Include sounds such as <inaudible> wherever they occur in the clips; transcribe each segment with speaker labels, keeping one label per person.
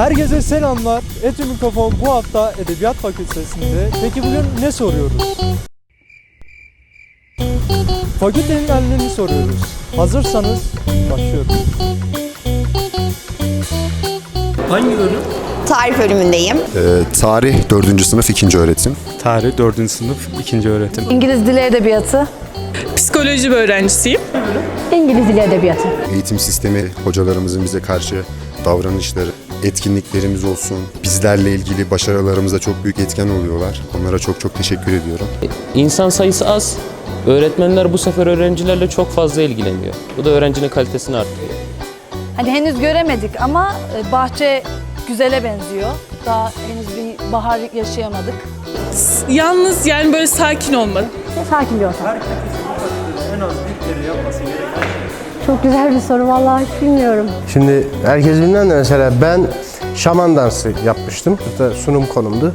Speaker 1: Herkese selamlar. Etü Mikrofon bu hafta Edebiyat Fakültesi'nde. Peki bugün ne soruyoruz? Fakültenin halini soruyoruz. Hazırsanız başlıyoruz. Hangi bölüm?
Speaker 2: Tarih bölümündeyim.
Speaker 3: Ee, tarih 4. sınıf 2. öğretim.
Speaker 4: Tarih 4. sınıf 2. öğretim.
Speaker 5: İngiliz Dili Edebiyatı.
Speaker 6: Psikoloji öğrencisiyim.
Speaker 5: İngiliz Dili Edebiyatı.
Speaker 3: Eğitim sistemi, hocalarımızın bize karşı davranışları, etkinliklerimiz olsun, bizlerle ilgili başarılarımızda çok büyük etken oluyorlar. Onlara çok çok teşekkür ediyorum.
Speaker 7: İnsan sayısı az. Öğretmenler bu sefer öğrencilerle çok fazla ilgileniyor. Bu da öğrencinin kalitesini arttırıyor.
Speaker 5: Hani henüz göremedik ama e, bahçe güzele benziyor. Daha henüz bir bahar yaşayamadık.
Speaker 6: Yalnız yani böyle sakin olmalı.
Speaker 5: Sakin bir ortam.
Speaker 1: En az bir kere yapması gereken
Speaker 8: Çok güzel bir soru vallahi hiç bilmiyorum.
Speaker 9: Şimdi herkes bilmem de mesela ben şaman dansı yapmıştım. Hatta sunum konumdu.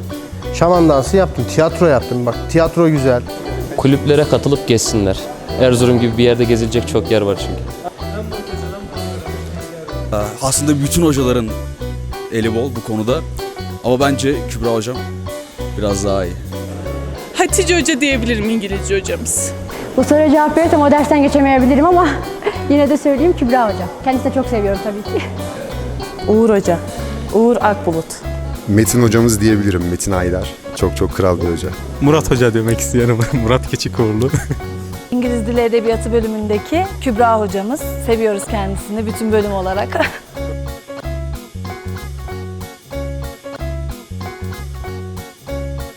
Speaker 9: Şaman dansı yaptım, tiyatro yaptım. Bak tiyatro güzel.
Speaker 7: Kulüplere katılıp gezsinler. Erzurum gibi bir yerde gezilecek çok yer var çünkü.
Speaker 10: Aslında bütün hocaların eli bol bu konuda. Ama bence Kübra hocam biraz daha iyi.
Speaker 6: Hatice Hoca diyebilirim İngilizce hocamız.
Speaker 8: Bu soruya cevap verirsem o dersten geçemeyebilirim ama yine de söyleyeyim Kübra Hoca. Kendisini de çok seviyorum tabii ki.
Speaker 11: Uğur Hoca. Uğur Akbulut.
Speaker 3: Metin hocamız diyebilirim, Metin Aydar. Çok çok kral bir hoca.
Speaker 4: Murat Hoca demek istiyorum. <laughs> Murat Keçikoğlu. <laughs>
Speaker 5: İngiliz Dili Edebiyatı bölümündeki Kübra hocamız. Seviyoruz kendisini bütün bölüm olarak. <laughs>